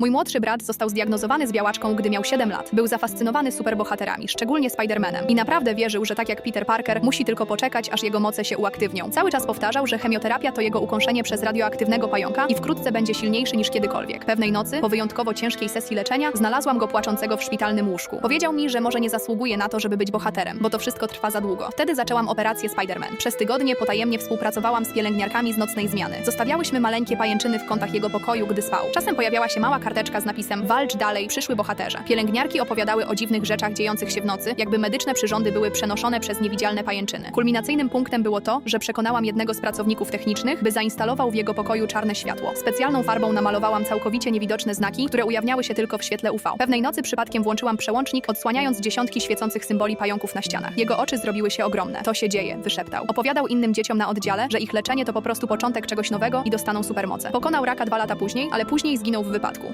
Mój młodszy brat został zdiagnozowany z białaczką, gdy miał 7 lat. Był zafascynowany superbohaterami, szczególnie Spider-Manem. I naprawdę wierzył, że tak jak Peter Parker, musi tylko poczekać, aż jego moce się uaktywnią. Cały czas powtarzał, że chemioterapia to jego ukąszenie przez radioaktywnego pająka i wkrótce będzie silniejszy niż kiedykolwiek. Pewnej nocy, po wyjątkowo ciężkiej sesji leczenia, znalazłam go płaczącego w szpitalnym łóżku. Powiedział mi, że może nie zasługuje na to, żeby być bohaterem, bo to wszystko trwa za długo. Wtedy zaczęłam operację Spider-Man. Przez tygodnie potajemnie współpracowałam z pielęgniarkami z nocnej zmiany. Zostawiałyśmy maleńkie pajęczyny w kątach jego pokoju, gdy spał. Czasem pojawiała się mała karteczka z napisem Walcz dalej, przyszły bohaterze. Pielęgniarki opowiadały o dziwnych rzeczach dziejących się w nocy, jakby medyczne przyrządy były przenoszone przez niewidzialne pajęczyny. Kulminacyjnym punktem było to, że przekonałam jednego z pracowników technicznych, by zainstalował w jego pokoju czarne światło. Specjalną farbą namalowałam całkowicie niewidoczne znaki, które ujawniały się tylko w świetle UV. Pewnej nocy przypadkiem włączyłam przełącznik, odsłaniając dziesiątki świecących symboli pająków na ścianach. Jego oczy zrobiły się ogromne. To się dzieje, wyszeptał. Opowiadał innym dzieciom na oddziale, że ich leczenie to po prostu początek czegoś nowego i dostaną supermoce. Pokonał raka dwa lata później, ale później zginął w wypadku.